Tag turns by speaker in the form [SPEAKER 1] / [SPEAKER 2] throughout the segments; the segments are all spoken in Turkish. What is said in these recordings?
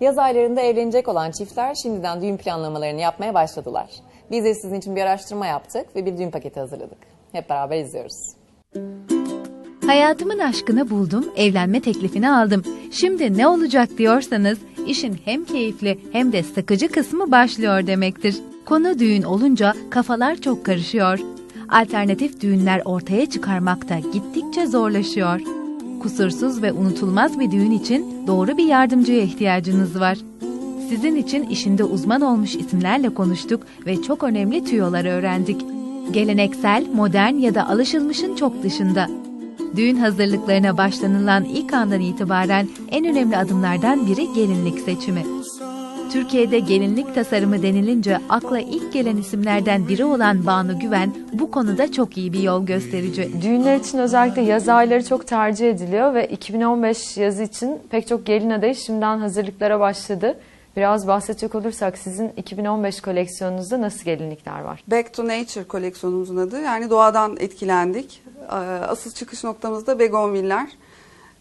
[SPEAKER 1] Yaz aylarında evlenecek olan çiftler şimdiden düğün planlamalarını yapmaya başladılar. Biz de sizin için bir araştırma yaptık ve bir düğün paketi hazırladık. Hep beraber izliyoruz.
[SPEAKER 2] Hayatımın aşkını buldum, evlenme teklifini aldım. Şimdi ne olacak diyorsanız işin hem keyifli hem de sıkıcı kısmı başlıyor demektir. Konu düğün olunca kafalar çok karışıyor. Alternatif düğünler ortaya çıkarmakta gittikçe zorlaşıyor. Kusursuz ve unutulmaz bir düğün için doğru bir yardımcıya ihtiyacınız var. Sizin için işinde uzman olmuş isimlerle konuştuk ve çok önemli tüyoları öğrendik. Geleneksel, modern ya da alışılmışın çok dışında. Düğün hazırlıklarına başlanılan ilk andan itibaren en önemli adımlardan biri gelinlik seçimi. Türkiye'de gelinlik tasarımı denilince akla ilk gelen isimlerden biri olan Banu Güven bu konuda çok iyi bir yol gösterici.
[SPEAKER 3] Düğünler için özellikle yaz ayları çok tercih ediliyor ve 2015 yazı için pek çok gelin adayı şimdiden hazırlıklara başladı. Biraz bahsedecek olursak sizin 2015 koleksiyonunuzda nasıl gelinlikler var?
[SPEAKER 4] Back to Nature koleksiyonumuzun adı. Yani doğadan etkilendik. Ee, Asıl çıkış noktamız da begonviller.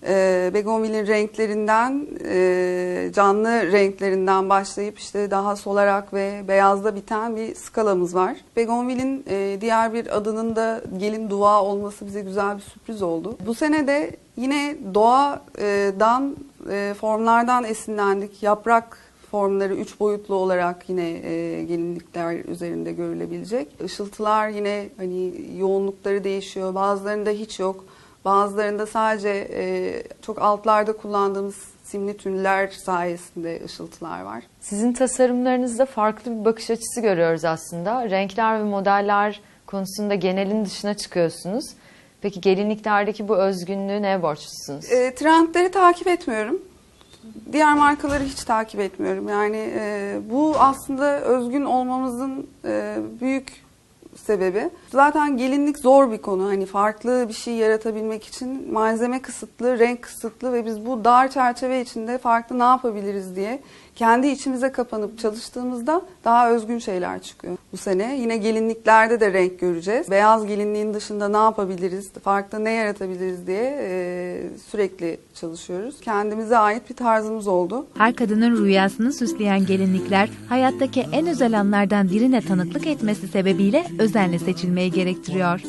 [SPEAKER 4] Ee, Begonville'in renklerinden, e, canlı renklerinden başlayıp işte daha solarak ve beyazda biten bir skalamız var. Begonville'in e, diğer bir adının da gelin dua olması bize güzel bir sürpriz oldu. Bu sene de yine doğadan, e, formlardan esinlendik. Yaprak formları üç boyutlu olarak yine e, gelinlikler üzerinde görülebilecek. Işıltılar yine hani yoğunlukları değişiyor. Bazılarında hiç yok. Bazılarında sadece e, çok altlarda kullandığımız simli tüller sayesinde ışıltılar var.
[SPEAKER 3] Sizin tasarımlarınızda farklı bir bakış açısı görüyoruz aslında. Renkler ve modeller konusunda genelin dışına çıkıyorsunuz. Peki gelinliklerdeki bu özgünlüğü neye borçlusunuz?
[SPEAKER 4] E, trendleri takip etmiyorum. Diğer markaları hiç takip etmiyorum. Yani e, bu aslında özgün olmamızın e, büyük sebebi. Zaten gelinlik zor bir konu. Hani farklı bir şey yaratabilmek için malzeme kısıtlı, renk kısıtlı ve biz bu dar çerçeve içinde farklı ne yapabiliriz diye kendi içimize kapanıp çalıştığımızda daha özgün şeyler çıkıyor. Bu sene yine gelinliklerde de renk göreceğiz. Beyaz gelinliğin dışında ne yapabiliriz, farklı ne yaratabiliriz diye e, sürekli çalışıyoruz. Kendimize ait bir tarzımız oldu.
[SPEAKER 2] Her kadının rüyasını süsleyen gelinlikler hayattaki en özel anlardan birine tanıklık etmesi sebebiyle özenle seçilmeyi gerektiriyor.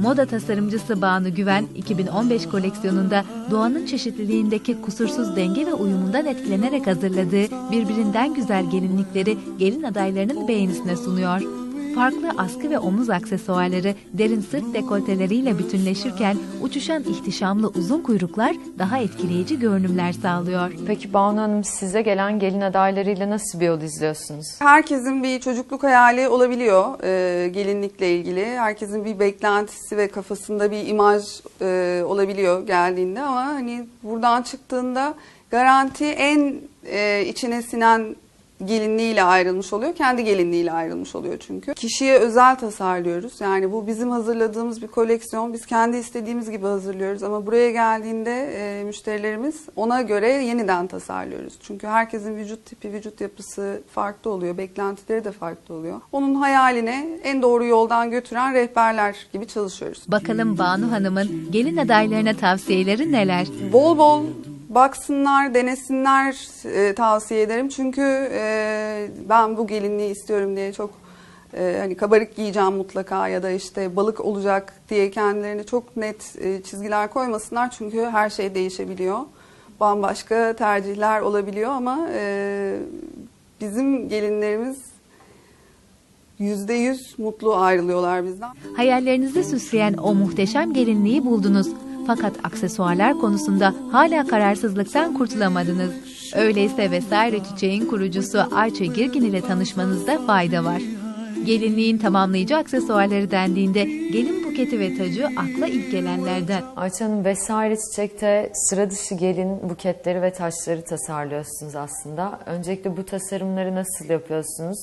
[SPEAKER 2] Moda tasarımcısı Banu Güven 2015 koleksiyonunda doğanın çeşitliliğindeki kusursuz denge ve uyumundan etkilenerek hazırladığı birbirinden güzel gelinlikleri gelin adaylarının beğenisine sunuyor. Farklı askı ve omuz aksesuarları derin sırt dekolteleriyle bütünleşirken uçuşan ihtişamlı uzun kuyruklar daha etkileyici görünümler sağlıyor.
[SPEAKER 3] Peki Banu Hanım size gelen gelin adaylarıyla nasıl bir yol izliyorsunuz?
[SPEAKER 4] Herkesin bir çocukluk hayali olabiliyor e, gelinlikle ilgili. Herkesin bir beklentisi ve kafasında bir imaj e, olabiliyor geldiğinde ama hani buradan çıktığında garanti en e, içine sinen gelinliğiyle ayrılmış oluyor. Kendi gelinliğiyle ayrılmış oluyor çünkü. Kişiye özel tasarlıyoruz. Yani bu bizim hazırladığımız bir koleksiyon. Biz kendi istediğimiz gibi hazırlıyoruz ama buraya geldiğinde e, müşterilerimiz ona göre yeniden tasarlıyoruz. Çünkü herkesin vücut tipi, vücut yapısı farklı oluyor. Beklentileri de farklı oluyor. Onun hayaline en doğru yoldan götüren rehberler gibi çalışıyoruz.
[SPEAKER 2] Bakalım Banu Hanım'ın gelin adaylarına tavsiyeleri neler?
[SPEAKER 4] Bol bol baksınlar, denesinler e, tavsiye ederim. Çünkü e, ben bu gelinliği istiyorum diye çok e, hani kabarık giyeceğim mutlaka ya da işte balık olacak diye kendilerine çok net e, çizgiler koymasınlar. Çünkü her şey değişebiliyor. Bambaşka tercihler olabiliyor ama e, bizim gelinlerimiz yüzde yüz mutlu ayrılıyorlar bizden.
[SPEAKER 2] Hayallerinizi süsleyen o muhteşem gelinliği buldunuz. Fakat aksesuarlar konusunda hala kararsızlıktan kurtulamadınız. Öyleyse vesaire çiçeğin kurucusu Ayça Girgin ile tanışmanızda fayda var. Gelinliğin tamamlayıcı aksesuarları dendiğinde gelin buketi ve tacı akla ilk gelenlerden.
[SPEAKER 3] Ayça Hanım vesaire çiçekte sıra dışı gelin buketleri ve taşları tasarlıyorsunuz aslında. Öncelikle bu tasarımları nasıl yapıyorsunuz?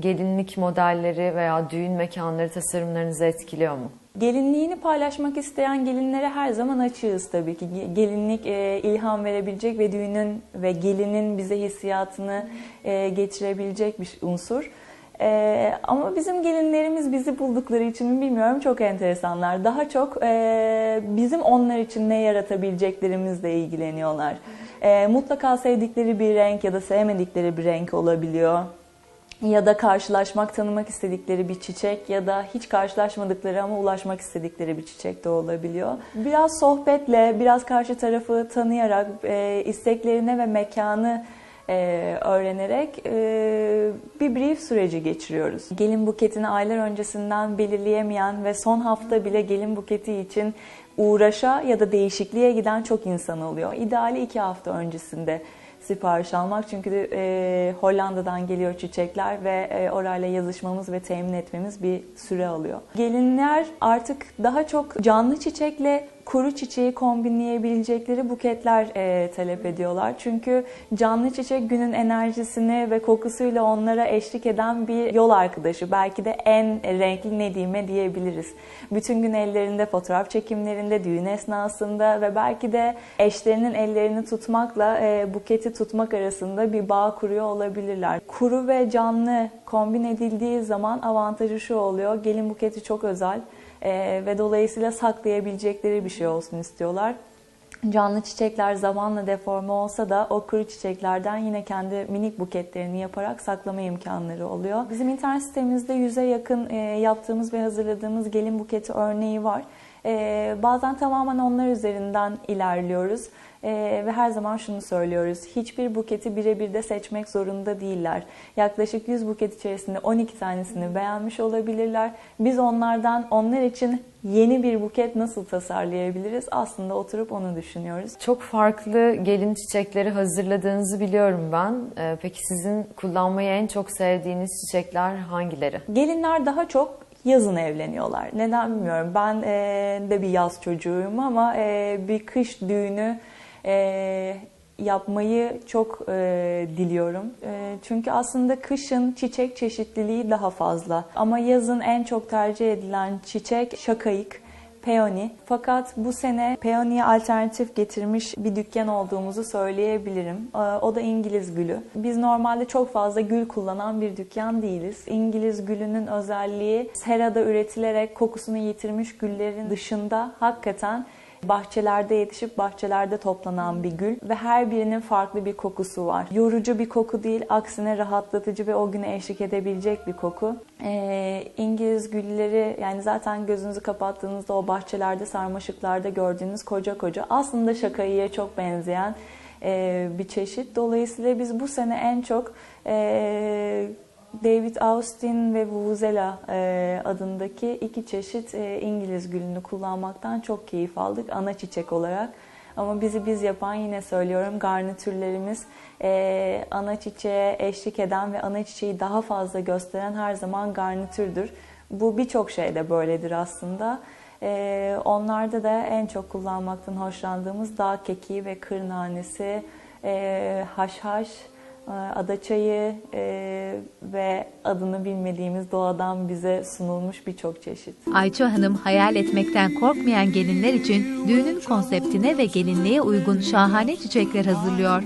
[SPEAKER 3] Gelinlik modelleri veya düğün mekanları tasarımlarınızı etkiliyor mu?
[SPEAKER 5] Gelinliğini paylaşmak isteyen gelinlere her zaman açığız tabii ki. Ge- Gelinlik e, ilham verebilecek ve düğünün ve gelinin bize hissiyatını e, getirebilecek bir unsur. E, ama bizim gelinlerimiz bizi buldukları için mi bilmiyorum çok enteresanlar. Daha çok e, bizim onlar için ne yaratabileceklerimizle ilgileniyorlar. e, mutlaka sevdikleri bir renk ya da sevmedikleri bir renk olabiliyor ya da karşılaşmak, tanımak istedikleri bir çiçek ya da hiç karşılaşmadıkları ama ulaşmak istedikleri bir çiçek de olabiliyor. Biraz sohbetle, biraz karşı tarafı tanıyarak, e, isteklerine ve mekanı e, öğrenerek e, bir brief süreci geçiriyoruz. Gelin buketini aylar öncesinden belirleyemeyen ve son hafta bile gelin buketi için uğraşa ya da değişikliğe giden çok insan oluyor. İdeali iki hafta öncesinde sipariş almak. Çünkü e, Hollanda'dan geliyor çiçekler ve e, orayla yazışmamız ve temin etmemiz bir süre alıyor. Gelinler artık daha çok canlı çiçekle kuru çiçeği kombinleyebilecekleri buketler e, talep ediyorlar. Çünkü canlı çiçek günün enerjisini ve kokusuyla onlara eşlik eden bir yol arkadaşı. Belki de en renkli Nedime diyebiliriz. Bütün gün ellerinde fotoğraf çekimlerinde, düğün esnasında ve belki de eşlerinin ellerini tutmakla e, buketi tutmak arasında bir bağ kuruyor olabilirler. Kuru ve canlı kombin edildiği zaman avantajı şu oluyor. Gelin buketi çok özel e, ve dolayısıyla saklayabilecekleri bir şey olsun istiyorlar. Canlı çiçekler zamanla deforme olsa da o kuru çiçeklerden yine kendi minik buketlerini yaparak saklama imkanları oluyor. Bizim internet sitemizde yüze yakın e, yaptığımız ve hazırladığımız gelin buketi örneği var. E, bazen tamamen onlar üzerinden ilerliyoruz. Ee, ve her zaman şunu söylüyoruz. Hiçbir buketi birebir de seçmek zorunda değiller. Yaklaşık 100 buket içerisinde 12 tanesini beğenmiş olabilirler. Biz onlardan onlar için yeni bir buket nasıl tasarlayabiliriz? Aslında oturup onu düşünüyoruz.
[SPEAKER 3] Çok farklı gelin çiçekleri hazırladığınızı biliyorum ben. Ee, peki sizin kullanmayı en çok sevdiğiniz çiçekler hangileri?
[SPEAKER 5] Gelinler daha çok yazın evleniyorlar. Neden bilmiyorum. Ben e, de bir yaz çocuğuyum ama e, bir kış düğünü e, yapmayı çok e, diliyorum. E, çünkü aslında kışın çiçek çeşitliliği daha fazla. Ama yazın en çok tercih edilen çiçek şakayık. Peony. Fakat bu sene peony'ye alternatif getirmiş bir dükkan olduğumuzu söyleyebilirim. Ee, O da İngiliz gülü. Biz normalde çok fazla gül kullanan bir dükkan değiliz. İngiliz gülünün özelliği serada üretilerek kokusunu yitirmiş güllerin dışında hakikaten bahçelerde yetişip bahçelerde toplanan bir gül ve her birinin farklı bir kokusu var. Yorucu bir koku değil, aksine rahatlatıcı ve o güne eşlik edebilecek bir koku. Ee, İngiliz gülleri yani zaten gözünüzü kapattığınızda o bahçelerde, sarmaşıklarda gördüğünüz koca koca aslında şakayıya çok benzeyen e, bir çeşit. Dolayısıyla biz bu sene en çok e, David Austin ve Vuvuzela e, adındaki iki çeşit e, İngiliz gülünü kullanmaktan çok keyif aldık ana çiçek olarak. Ama bizi biz yapan yine söylüyorum garnitürlerimiz e, ana çiçeğe eşlik eden ve ana çiçeği daha fazla gösteren her zaman garnitürdür. Bu birçok şeyde böyledir aslında. E, onlarda da en çok kullanmaktan hoşlandığımız dağ kekiği ve kır nanesi, e, haşhaş, adaçayı e, ve adını bilmediğimiz doğadan bize sunulmuş birçok çeşit.
[SPEAKER 2] Ayça Hanım hayal etmekten korkmayan gelinler için düğünün konseptine ve gelinliğe uygun şahane çiçekler hazırlıyor.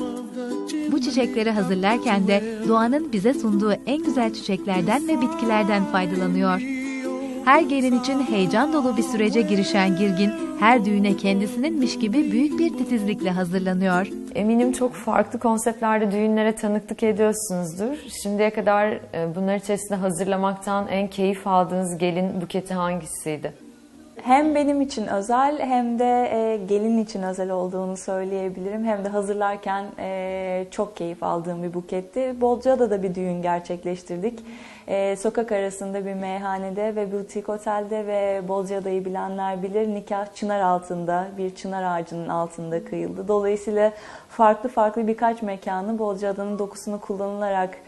[SPEAKER 2] Bu çiçekleri hazırlarken de doğanın bize sunduğu en güzel çiçeklerden ve bitkilerden faydalanıyor. Her gelin için heyecan dolu bir sürece girişen Girgin, her düğüne kendisininmiş gibi büyük bir titizlikle hazırlanıyor.
[SPEAKER 3] Eminim çok farklı konseptlerde düğünlere tanıklık ediyorsunuzdur. Şimdiye kadar e, bunlar içerisinde hazırlamaktan en keyif aldığınız gelin buketi hangisiydi?
[SPEAKER 5] Hem benim için özel hem de e, gelin için özel olduğunu söyleyebilirim. Hem de hazırlarken e, çok keyif aldığım bir buketti. Bolca'da da bir düğün gerçekleştirdik. E, sokak arasında bir meyhanede ve butik otelde ve Bolca'dayı bilenler bilir nikah çınar altında, bir çınar ağacının altında kıyıldı. Dolayısıyla farklı farklı birkaç mekanı Bolca'danın dokusunu kullanılarak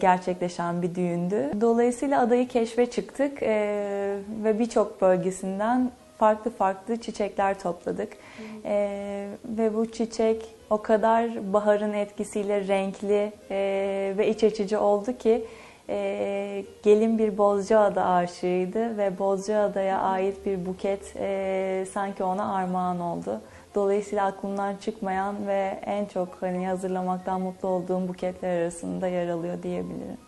[SPEAKER 5] gerçekleşen bir düğündü. Dolayısıyla adayı keşfe çıktık e, ve birçok bölgesinden farklı farklı çiçekler topladık. E, ve bu çiçek o kadar baharın etkisiyle renkli e, ve iç açıcı oldu ki e, gelin bir Bozcaada aşığıydı ve Bozcaada'ya ait bir buket e, sanki ona armağan oldu. Dolayısıyla aklımdan çıkmayan ve en çok hani hazırlamaktan mutlu olduğum buketler arasında yer alıyor diyebilirim.